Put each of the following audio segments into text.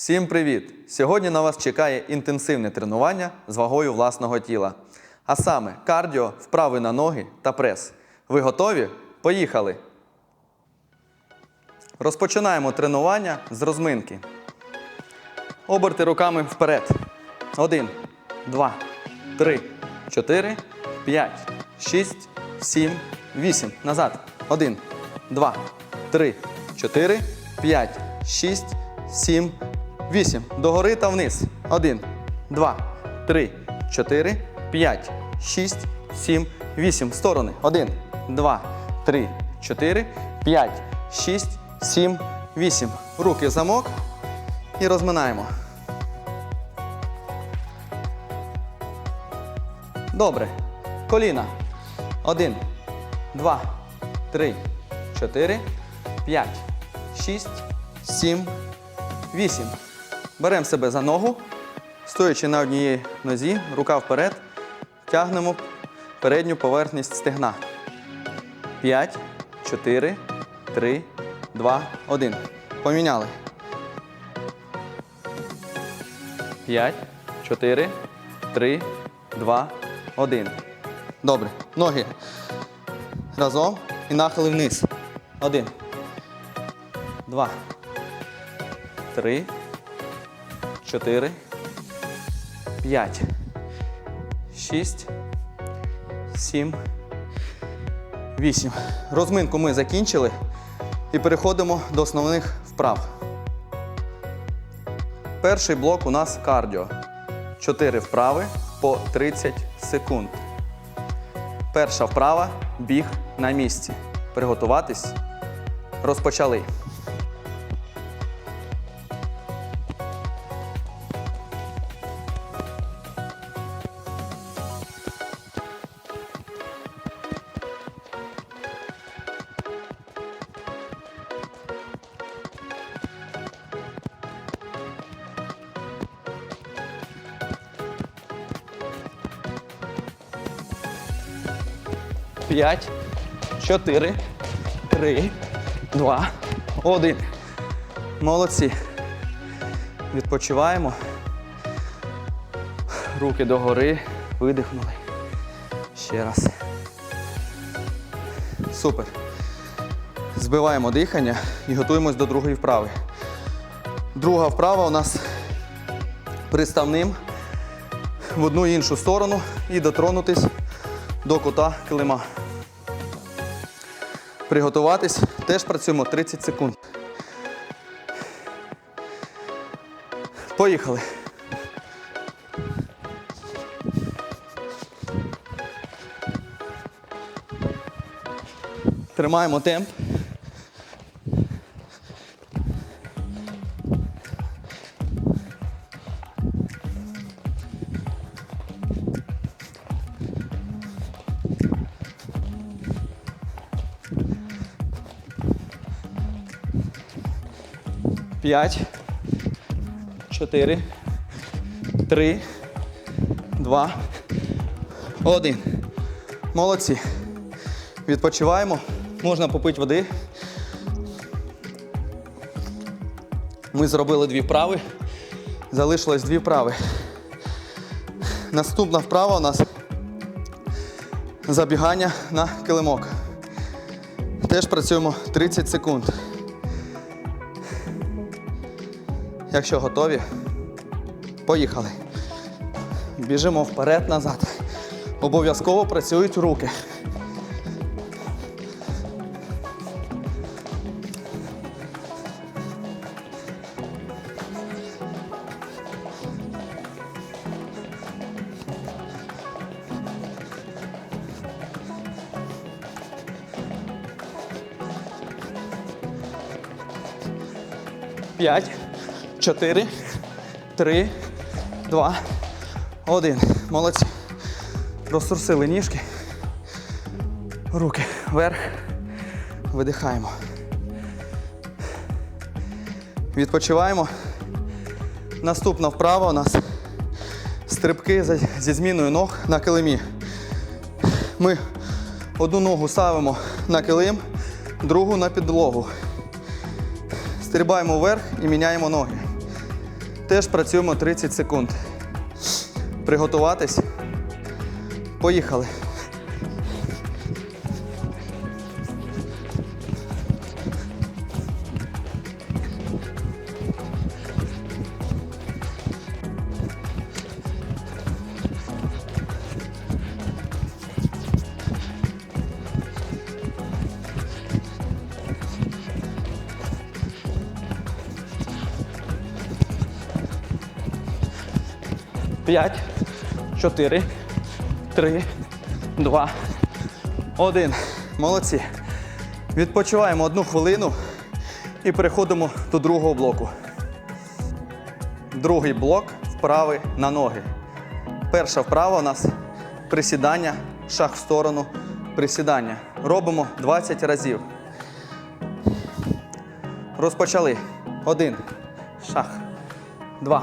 Всім привіт! Сьогодні на вас чекає інтенсивне тренування з вагою власного тіла. А саме кардіо, вправи на ноги та прес. Ви готові? Поїхали! Розпочинаємо тренування з розминки. Оберти руками вперед. Один, два, три, чотири, п'ять, шість, сім, вісім. Назад. Один, два, три, чотири, п'ять, шість, сім, вісім. Догори та вниз. Один, два, три, чотири, п'ять, шість, сім, вісім. В сторони. Один, два, три, чотири, п'ять, шість, сім, вісім. Руки в замок і розминаємо. Добре. Коліна. Один, два, три, чотири, п'ять, шість, сім, вісім. Беремо себе за ногу, стоячи на одній нозі, рука вперед, тягнемо передню поверхність стегна. П'ять, чотири, три, два, один. Поміняли. П'ять, чотири, три, два, один. Добре. Ноги разом і нахили вниз. Один. Два. Три. Чотири. П'ять. Шість. Сім. Вісім. Розминку ми закінчили і переходимо до основних вправ. Перший блок у нас кардіо. Чотири вправи по 30 секунд. Перша вправа біг на місці. Приготуватись. Розпочали. П'ять, чотири, три, два, один. Молодці. Відпочиваємо. Руки догори. Видихнули. Ще раз. Супер. Збиваємо дихання і готуємось до другої вправи. Друга вправа у нас приставним в одну і іншу сторону і дотронутись до кута килима. Приготуватись. Теж працюємо 30 секунд. Поїхали. Тримаємо темп. П'ять, чотири, три, два, один. Молодці. Відпочиваємо. Можна попити води. Ми зробили дві вправи. Залишилось дві вправи. Наступна вправа у нас забігання на килимок. Теж працюємо 30 секунд. Якщо готові, поїхали. Біжимо вперед-назад. Обов'язково працюють руки. П'ять, чотири, три, два, один. Молодці. Розтрусили ніжки. Руки вверх. Видихаємо. Відпочиваємо. Наступна вправа у нас стрибки зі зміною ног на килимі. Ми одну ногу ставимо на килим, другу на підлогу. Стрибаємо вверх і міняємо ноги. Теж працюємо 30 секунд. Приготуватись. Поїхали. П'ять, чотири, три, два, один. Молодці. Відпочиваємо одну хвилину і переходимо до другого блоку. Другий блок вправи на ноги. Перша вправа у нас присідання, шаг в сторону, присідання. Робимо 20 разів. Розпочали. Один. Шаг. Два.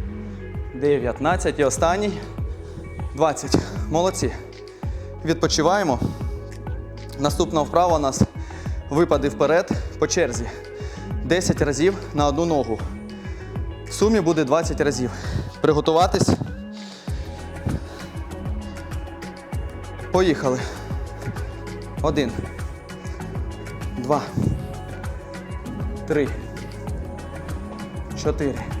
19 і останній 20. Молодці. Відпочиваємо. Наступна вправа у нас випади вперед по черзі. 10 разів на одну ногу. В сумі буде 20 разів. Приготуватись. Поїхали. Один. Два. Три. Чотири.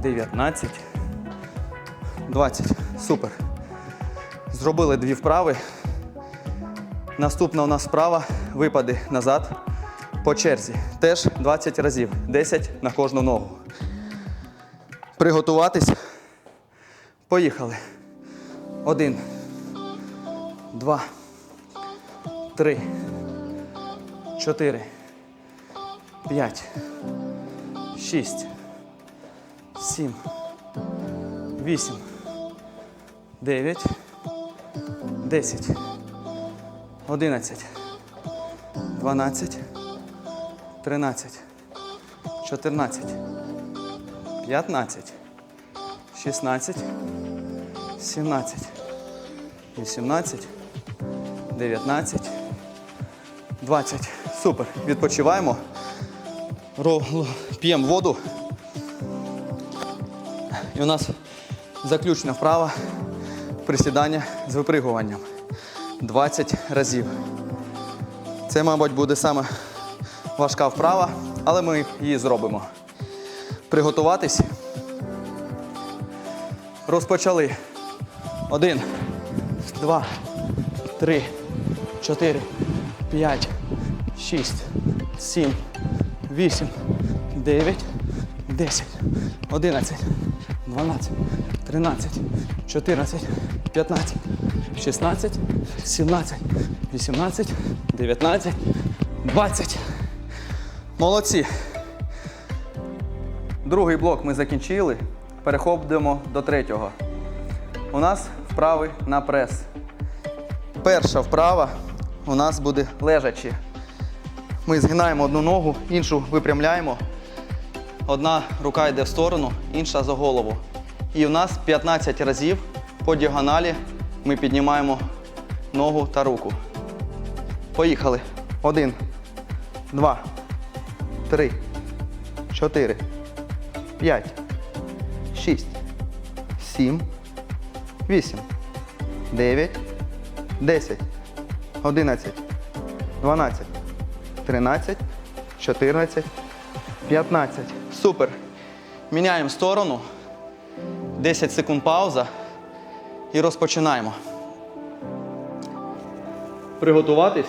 19, 20. Супер. Зробили дві вправи. Наступна у нас вправа випади назад по черзі. Теж 20 разів. 10 на кожну ногу. Приготуватись. Поїхали. Один. Два. Три. Чотири. П'ять. Шість. Сім. Вісім. Дев'ять. Десять. Одинадцять. Дванадцять. Тринадцять. Чотирнадцять. П'ятнадцять. Шістнадцять. Сімнадцять. Вісімнадцять. Дев'ятнадцять. Двадцять. Супер. Відпочиваємо. П'ємо воду. І у нас заключна вправа присідання з випригуванням. 20 разів. Це, мабуть, буде саме важка вправа, але ми її зробимо. Приготуватись. Розпочали. Один, два, три, чотири, п'ять, шість, сім, вісім, дев'ять, десять, одинадцять, дванадцять, тринадцять, чотирнадцять, п'ятнадцять, шістнадцять, сімнадцять, вісімнадцять, дев'ятнадцять, двадцять. Молодці. Другий блок ми закінчили. Переходимо до третього. У нас вправи на прес. Перша вправа у нас буде лежачі. Ми згинаємо одну ногу, іншу випрямляємо. Одна рука йде в сторону, інша за голову. І у нас 15 разів по діагоналі ми піднімаємо ногу та руку. Поїхали. Один, два, три, чотири, п'ять, шість, сім, вісім, дев'ять, десять, одинадцять, дванадцять, тринадцять, чотирнадцять, 15. Супер. Міняємо сторону. 10 секунд пауза. І розпочинаємо. Приготуватись.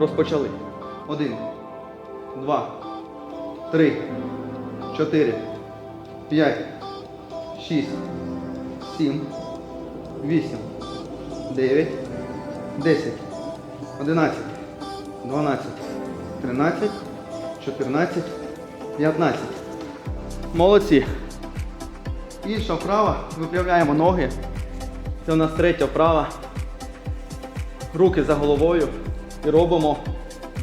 Розпочали. Один, два, три, чотири, п'ять, шість, сім, вісім, дев'ять, десять, одинадцять, дванадцять, тринадцять, чотирнадцять, п'ятнадцять. Молодці. Інша вправа. Виправляємо ноги. Це у нас третя вправа. Руки за головою. І робимо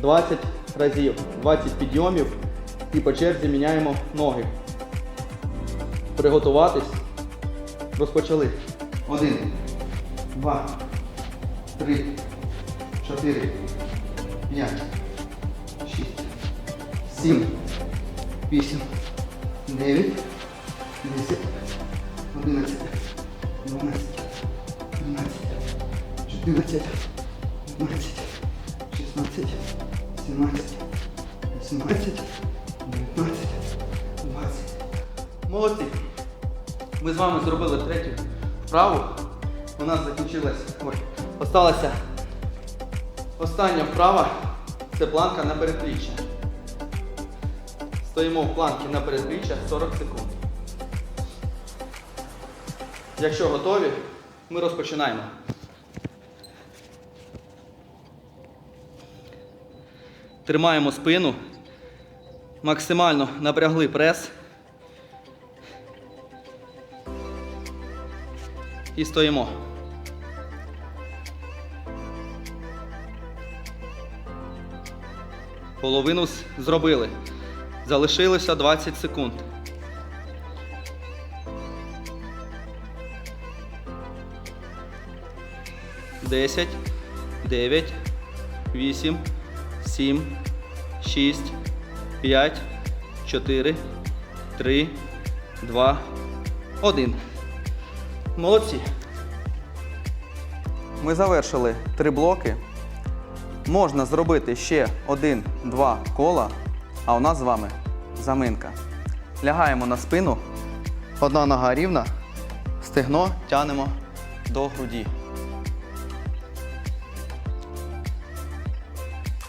20 разів. 20 підйомів. І по черзі міняємо ноги. Приготуватись. Розпочали. Один, два, три, чотири, п'ять, шість, сім, вісім, дев'ять, десять, одинадцять, дванадцять, тринадцять, чотирнадцять, п'ятнадцять, шістнадцять, сімнадцять, вісімнадцять, дев'ятнадцять, двадцять. Молодці. Ми з вами зробили третю вправу. У нас закінчилась. Ой, осталася остання вправа. Це планка на передпліччя. Стоїмо в планці на передпліччя 40 секунд. Якщо готові, ми розпочинаємо. Тримаємо спину. Максимально напрягли прес. І стоїмо. Половину зробили. Залишилося 20 секунд. Десять, дев'ять, вісім, сім, шість, п'ять, чотири, три, два, один. Молодці. Ми завершили три блоки. Можна зробити ще один-два кола, а у нас з вами заминка. Лягаємо на спину, одна нога рівна, стегно тянемо до груді.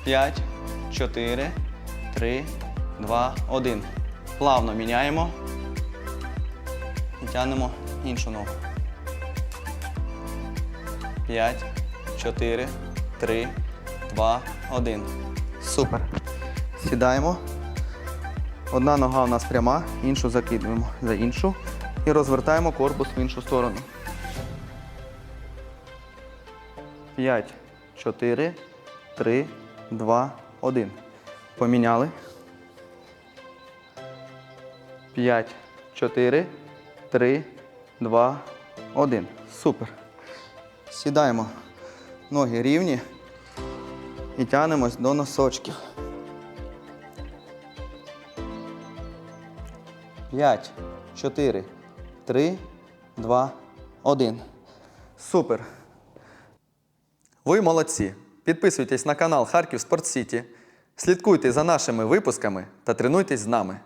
П'ять, чотири, три, два, один. Плавно міняємо і тянемо іншу ногу. 5, 4, 3, 2, 1. Супер. Сідаємо. Одна нога у нас пряма, іншу закидуємо за іншу і розвертаємо корпус в іншу сторону. 5, 4, 3, 2, 1. Поміняли. 5, 4, 3, 2, 1. Супер. Сідаємо. Ноги рівні і тянемось до носочків. 5, 4, 3, 2, 1. Супер. Ви молодці. Підписуйтесь на канал Харків Спорт Сіті. Слідкуйте за нашими випусками та тренуйтесь з нами.